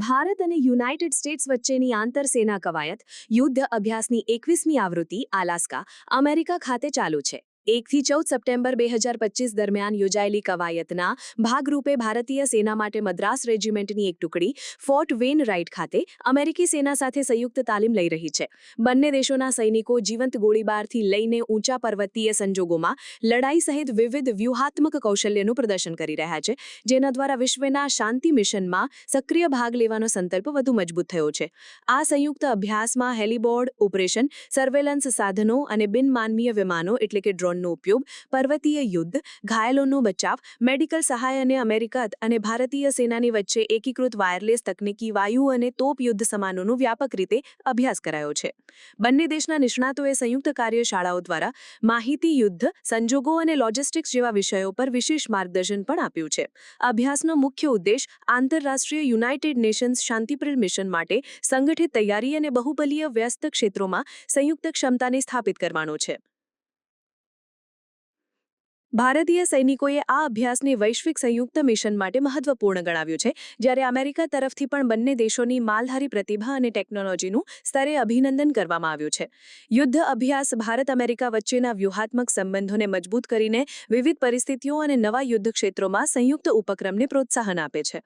ભારત અને United states વચ્ચેની આંતરસેના કવાયત, યુદ્ધ અભ્યાસની એકવીસમી આવૃત્તિ, આલાસ્કા, અમેરિકા ખાતે ચાલુ છે. એકથી ચૌદ સપ્ટેમ્બર બે હજાર પચીસ દરમિયાન યોજાયેલી કવાયતના ભાગરૂપે ભારતીય સેના માટે મદ્રાસ રેજિમેન્ટની એક ટુકડી ફોર્ટ વેન રાઇટ ખાતે અમેરિકી સેના સાથે સંયુક્ત તાલીમ લઈ રહી છે. બંને દેશોના સૈનિકો જીવંત ગોળીબારથી લઈને ઊંચા પર્વતીય સંજોગોમાં લડાઈ સહિત વિવિધ વ્યૂહાત્મક કૌશલ્યનું પ્રદર્શન કરી રહ્યા છે, જેના દ્વારા વિશ્વના શાંતિ મિશનમાં સક્રિય ભાગ લેવાનો સંકલ્પ વધુ મજબૂત થયો છે. આ સંયુક્ત અભ્યાસમાં હેલિબોર્ડ, ઓપરેશન, સર્વેલન્સ સાધનો અને બિનમાનવીય વિમાનો એટલે કે ડ્રોનનો ઉપયોગ, પર્વતીય યુદ્ધ, ઘાયલોનો બચાવ, મેડિકલ સહાય અને અમેરિકા અને ભારતીય સેનાની વચ્ચે એકીકૃત વાયરલેસ તકનીકી વાયુ અને તોપ યુદ્ધ સમાનોનો વ્યાપક રીતે અભ્યાસ કરાયો છે. બંને દેશના નિષ્ણાતોએ સંયુક્ત કાર્યશાળાઓ દ્વારા માહિતી યુદ્ધ, સંજોગો અને લોજિસ્ટિક્સ જેવા વિષયો પર વિશેષ માર્ગદર્શન પણ આપ્યું છે. અભ્યાસનો મુખ્ય ઉદ્દેશ આંતરરાષ્ટ્રીય યુનાઇટેડ નેશન્સ શાંતિપ્રિલ મિશન માટે સંગઠિત તૈયારી અને બહુબલીય વ્યસ્ત ક્ષેત્રોમાં સંયુક્ત ક્ષમતાને સ્થાપિત કરવાનો છે. ભારતીય સૈનિકોએ આ અભ્યાસને વૈશ્વિક સંયુક્ત મિશન માટે મહત્વપૂર્ણ ગણાવ્યું છે. જ્યારે અમેરિકા તરફથી પણ બંને દેશોની માલધારી પ્રતિભા અને ટેકનોલોજીનું સ્તરે અભિનંદન કરવામાં આવ્યું છે. યુદ્ધ અભ્યાસ ભારત અમેરિકા વચ્ચેના વ્યૂહાત્મક સંબંધોને મજબૂત કરીને વિવિધ પરિસ્થિતિઓ અને નવા યુદ્ધ ક્ષેત્રોમાં સંયુક્ત ઉપક્રમને પ્રોત્સાહન આપે છે.